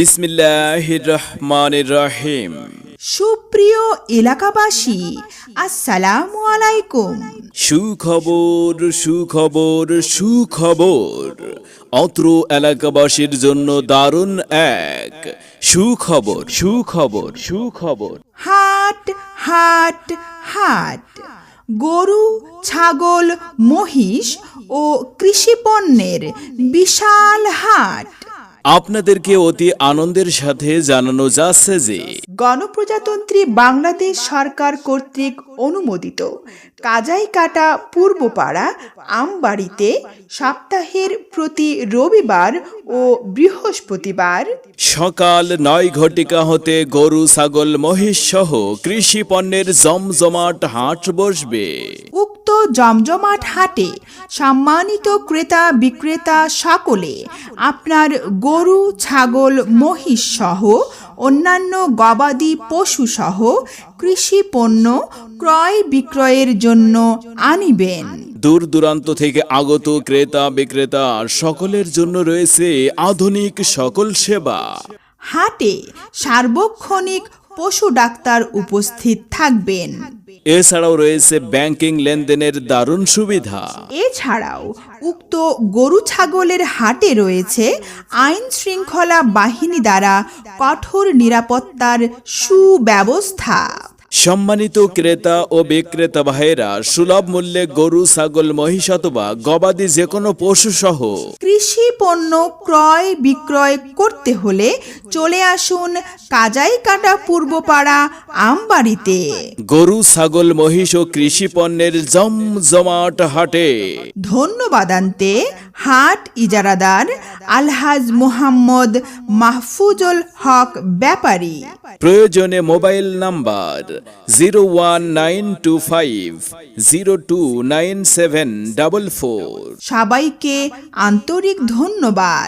বিসমিল্লাহ রহমানির রহিম সুপ্রিয় এলাকাবাসী আসসালামু আলাইকুম। সুখবর সুখবর সুখবর। অত্র এলাকাবাসীর জন্য দারুণ এক সুখবর সুখবর সুখবর। হাট হাট হাট। গরু ছাগল মহিষ ও কৃষিপণ্যের বিশাল হাট। আপনাদেরকে অতি আনন্দের সাথে জানানো যাচ্ছে যে গণপ্রজাতন্ত্রী বাংলাদেশ সরকার কর্তৃক অনুমোদিত কাজাই কাটা পূর্বপাড়া আমবাড়িতে সপ্তাহের প্রতি রবিবার ও বৃহস্পতিবার। সকাল নয় ঘটিকা হতে গরু ছাগল মহিষ সহ কৃষি পণ্যের জমজমাট হাট বসবে। জমজমাট হাটে সম্মানিত ক্রেতা বিক্রেতা সকলে আপনার গরু ছাগল মহিষ সহ অন্যান্য গবাদি পশু সহ কৃষি পণ্য ক্রয় বিক্রয়ের জন্য আনিবেন। দূর দূরান্ত থেকে আগত ক্রেতা বিক্রেতা সকলের জন্য রয়েছে আধুনিক সকল সেবা। হাটে সার্বক্ষণিক পশু ডাক্তার উপস্থিত থাকবেন। এছাড়াও রয়েছে ব্যাংকিং লেনদেনের দারুণ সুবিধা। এছাড়াও উক্ত গরু ছাগলের হাটে রয়েছে আইন শৃঙ্খলা বাহিনী দ্বারা কঠোর নিরাপত্তার সুব্যবস্থা। সম্মানিত ক্রেতা ও বিক্রেতা ভাইয়েরা সুলভ মূল্যে গরু ছাগল মহিষ অথবা গবাদি যে কোনো পশু সহ কৃষি পণ্য ক্রয় বিক্রয় করতে হলে চলে আসুন কাজাই কাটা পূর্বপাড়া আমবাড়িতে। গরু ছাগল মহিষ ও কৃষি পণ্যের জমজমাট হাটে। ধন্যবাদান্তে হাট ইজারাদার আলহাজ মোহাম্মদ মাহফুজুল হক ব্যাপারী। প্রয়োজনে mobile number zero one nine two five zero two nine seven double four. সবাইকে আন্তরিক ধন্যবাদ।